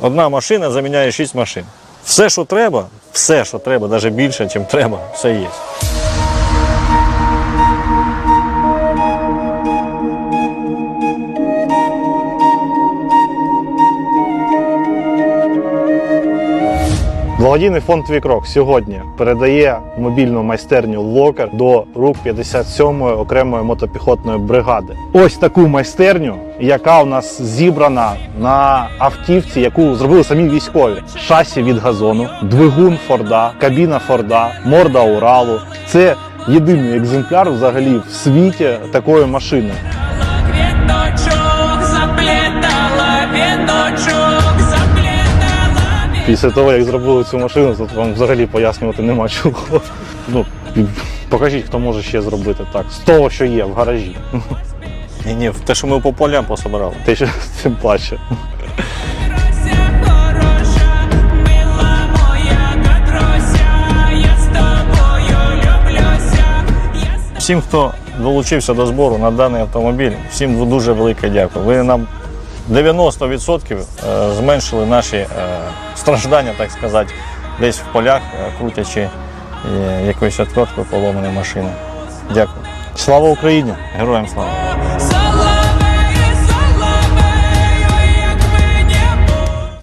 Одна машина заміняє шість машин. Все, що треба, все, що треба, навіть більше, ніж треба, все є. Благодійний фонд Твій сьогодні передає мобільну майстерню Локер до рук 57-ї окремої мотопіхотної бригади. Ось таку майстерню, яка у нас зібрана на автівці, яку зробили самі військові. Шасі від газону, двигун Форда, кабіна Форда, морда Уралу. Це єдиний екземпляр взагалі в світі такої машини. Квіточок заплетала, віночок. Після того, як зробили цю машину, тут вам взагалі пояснювати нема чого. Ну, покажіть, хто може ще зробити так. З того, що є в гаражі. Ні, ні, те, що ми по полям пособирали. Те, що тим паче. Всім, хто долучився до збору на даний автомобіль, всім дуже велике дякую. Ви нам 90% е, зменшили наші е, страждання, так сказати, десь в полях, е, крутячи якоюсь отверткою поломаної машини. Дякую. Слава Україні! Героям слава!